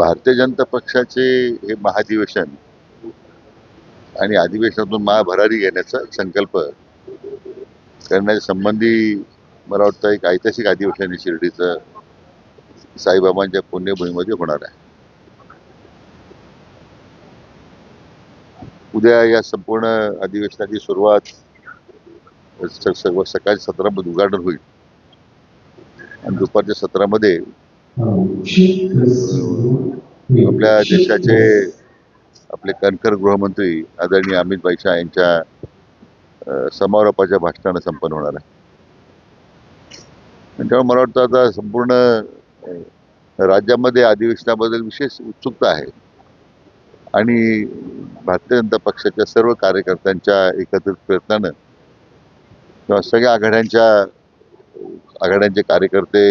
भारतीय जनता पक्षाचे हे महाधिवेशन आणि अधिवेशनातून महाभरारी घेण्याचा संकल्प करण्याच्या संबंधी मला वाटतं एक ऐतिहासिक अधिवेशन शिर्डीचं. साईबाबांच्या पुण्यभूमीमध्ये होणार आहे. उद्या या संपूर्ण अधिवेशनाची सुरुवात सकाळी सत्रामध्ये उद्घाटन होईल. आणि दुपारच्या सत्रामध्ये आपल्या देशाचे आपले कणखर गृहमंत्री आदरणीय अमित भाई शाह यांच्या समारोपाच्या भाषणानं संपन्न होणार आहे. त्यामुळे मला वाटतं आता संपूर्ण राज्यामध्ये अधिवेशनाबद्दल विशेष उत्सुकता आहे. आणि भारतीय जनता पक्षाच्या सर्व कार्यकर्त्यांच्या एकत्रित प्रयत्नानं किंवा सगळ्या आघाड्यांच्या आघाड्यांचे कार्यकर्ते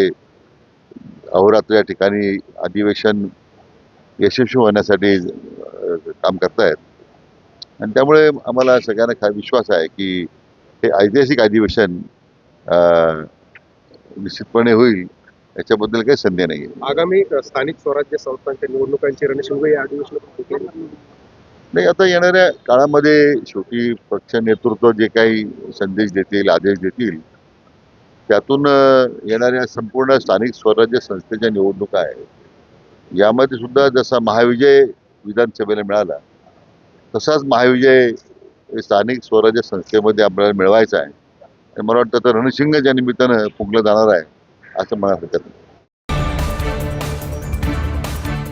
अहोरात्र या ठिकाणी अधिवेशन यशस्वी होण्यासाठी काम करतायत आणि त्यामुळे आम्हाला सगळ्यांना खा विश्वास आहे की हे ऐतिहासिक अधिवेशन निश्चितपणे होईल याच्याबद्दल काही संदेह नाही आहे आगामी स्थानिक स्वराज्य संस्थांच्या निवडणुकांची रणशिंग या अधिवेशनात. नाही आता येणाऱ्या काळामध्ये शेवटी पक्ष नेतृत्व जे काही संदेश देतील आदेश देतील त्यातून येणाऱ्या संपूर्ण स्थानिक स्वराज्य संस्थेच्या निवडणुका आहेत. यामध्ये सुद्धा जसा महाविजय विधानसभेला मिळाला तसाच महाविजय स्थानिक स्वराज्य संस्थेमध्ये आपल्याला मिळवायचा आहे. मला वाटतं तर रणसिंगच्या निमित्तानं फुंकलं जाणार आहे असं मला हरकत नाही